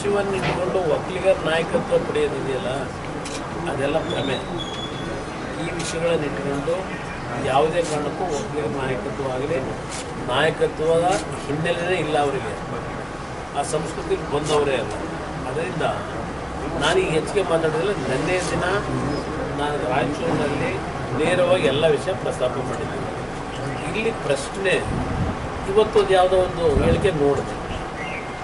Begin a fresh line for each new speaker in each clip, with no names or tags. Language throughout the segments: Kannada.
ವಿಷಯವನ್ನು ಇಟ್ಕೊಂಡು ಒಕ್ಕಲಿಗರ ನಾಯಕತ್ವ ಪಡೆಯೋದಿದೆಯಲ್ಲ, ಅದೆಲ್ಲ ಭ್ರಮೆ. ಈ ವಿಷಯಗಳನ್ನು ಇಟ್ಕೊಂಡು ಯಾವುದೇ ಕಾರಣಕ್ಕೂ ಒಕ್ಕಲಿಗರ ನಾಯಕತ್ವ ಆಗಲಿ, ನಾಯಕತ್ವದ ಹಿನ್ನೆಲೆಯೇ ಇಲ್ಲ ಅವರಿಗೆ. ಆ ಸಂಸ್ಕೃತಿಗೆ ಬಂದವರೇ ಅಲ್ಲ. ಅದರಿಂದ ನಾನೀಗ ಹೆಚ್ಚಿಗೆ ಮಾತಾಡಿದ್ರೆ ನೆನ್ನೆ ದಿನ ನಾನು ರಾಯಚೂರಿನಲ್ಲಿ ನೇರವಾಗಿ ಎಲ್ಲ ವಿಷಯ ಪ್ರಸ್ತಾಪ ಮಾಡಿದ್ದೀನಿ ಇಲ್ಲಿ ಪ್ರಶ್ನೆ ಇವತ್ತು ಯಾವುದೋ ಒಂದು ಹೇಳಿಕೆ ನೋಡಿದೆ.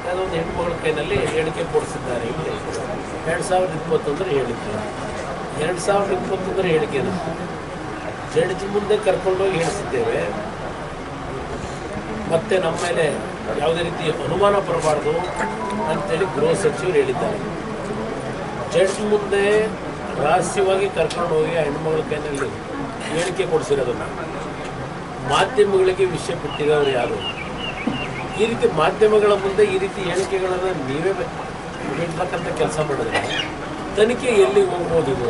ಹೆಣ್ಮಕ್ಳ ಹೆಣ್ಮಗಳ ಕೈನಲ್ಲಿ ಹೇಳಿಕೆ ಕೊಡಿಸಿದ್ದಾರೆ. ಇಲ್ಲಿ ಎರಡು ಸಾವಿರದ ಇಪ್ಪತ್ತೊಂದರ ಹೇಳಿಕೆ. ಎರಡು ಸಾವಿರದ ಇಪ್ಪತ್ತೊಂದರ ಹೇಳಿಕೆನ ಜಡ್ಜ್ ಮುಂದೆ ಕರ್ಕೊಂಡೋಗಿ ಹೇಳಿಸಿದ್ದೇವೆ. ಮತ್ತೆ ನಮ್ಮ ಮೇಲೆ ಯಾವುದೇ ರೀತಿ ಅನುಮಾನ ಬರಬಾರ್ದು ಅಂತೇಳಿ ಗೃಹ ಸಚಿವರು ಹೇಳಿದ್ದಾರೆ. ಜಡ್ಜ್ ಮುಂದೆ ರಹಸ್ಯವಾಗಿ ಕರ್ಕೊಂಡು ಹೋಗಿ ಆ ಹೆಣ್ಮಗಳ ಕೈನಲ್ಲಿ ಹೇಳಿಕೆ ಕೊಡಿಸಿರೋದನ್ನು. ಮಾಧ್ಯಮಗಳಿಗೆ ವಿಷಯ ಬಿಟ್ಟಿರೋರು ಯಾರು? ಈ ರೀತಿ ಮಾಧ್ಯಮಗಳ ಮುಂದೆ ಈ ರೀತಿ ಹೇಳಿಕೆಗಳನ್ನು ನೀವೇ ಬಿಡ್ತಕ್ಕಂಥ ಕೆಲಸ ಮಾಡಿದ್ರೆ ತನಿಖೆ ಎಲ್ಲಿ ಹೋಗ್ಬೋದು ಇದು?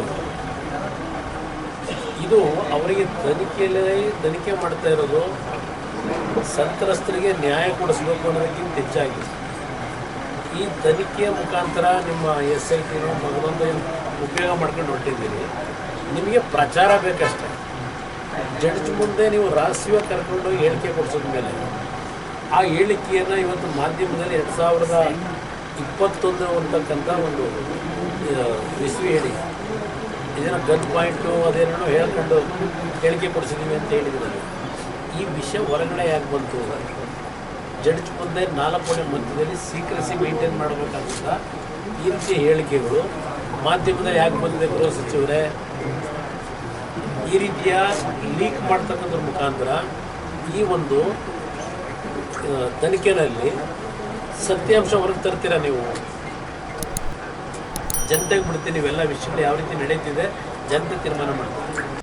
ಇದು ಅವರಿಗೆ ತನಿಖೆಯಲ್ಲಿ ತನಿಖೆ ಮಾಡ್ತಾ ಇರೋದು ಸಂತ್ರಸ್ತರಿಗೆ ನ್ಯಾಯ ಕೊಡಿಸ್ಬೇಕು ಅನ್ನೋದಕ್ಕಿಂತ ಹೆಚ್ಚಾಗಿ. ಈ ತನಿಖೆಯ ಮುಖಾಂತರ ನಿಮ್ಮ ಎಸ್ ಐ ಟಿನೋ ಮಗನೊಂದು ಉಪಯೋಗ ಮಾಡ್ಕೊಂಡು ಹೊರಟಿದ್ದೀರಿ. ನಿಮಗೆ ಪ್ರಚಾರ ಬೇಕಷ್ಟೆ. ಜಡ್ಜ್ ಮುಂದೆ ನೀವು ರಾಸಿಯೋ ಕರ್ಕೊಂಡು ಹೇಳಿಕೆ ಕೊಡಿಸಿದ ಮೇಲೆ ಆ ಹೇಳಿಕೆಯನ್ನು ಇವತ್ತು ಮಾಧ್ಯಮದಲ್ಲಿ ಎರಡು ಸಾವಿರದ ಇಪ್ಪತ್ತೊಂದು ಒಂದು ಇಸ್ವಿ ಹೇಳಿ. ಇದೇನೋ ಗನ್ ಪಾಯಿಂಟು ಅದೇನೋ ಹೇಳ್ಕೊಂಡು ಹೇಳಿಕೆ ಕೊಡಿಸಿದ್ದೀವಿ ಅಂತ ಹೇಳಿದ್ರು ಈ ವಿಷಯ ಹೊರಗಡೆ ಯಾಕೆ ಬಂತು? ಜಡ್ಜ್ ಮುಂದೆ ನಾಲ್ಕನೇ ಮಧ್ಯದಲ್ಲಿ ಸೀಕ್ರೆಸಿ ಮೇಂಟೈನ್ ಮಾಡಬೇಕಾದಂಥ ಈ ರೀತಿಯ ಹೇಳಿಕೆಗಳು ಮಾಧ್ಯಮದಲ್ಲಿ ಯಾಕೆ ಬಂದಿದೆ ಗೃಹ ಸಚಿವರೇ? ಈ ರೀತಿಯ ಲೀಕ್ ಮಾಡ್ತಕ್ಕಂಥದ್ರ ಮುಖಾಂತರ ಈ ಒಂದು ಆ, ತನಿಖೆನಲ್ಲಿ ಸತ್ಯಾಂಶ ಹೊರಗೆ ತರ್ತೀರಾ ನೀವು? ಜನತೆಗೆ ಬಿಡ್ತೀನಿ ಇವೆಲ್ಲ ವಿಷಯಗಳು ಯಾವ ರೀತಿ ನಡೀತಿದೆ ಜನತೆ ತೀರ್ಮಾನ ಮಾಡ್ತಾರೆ.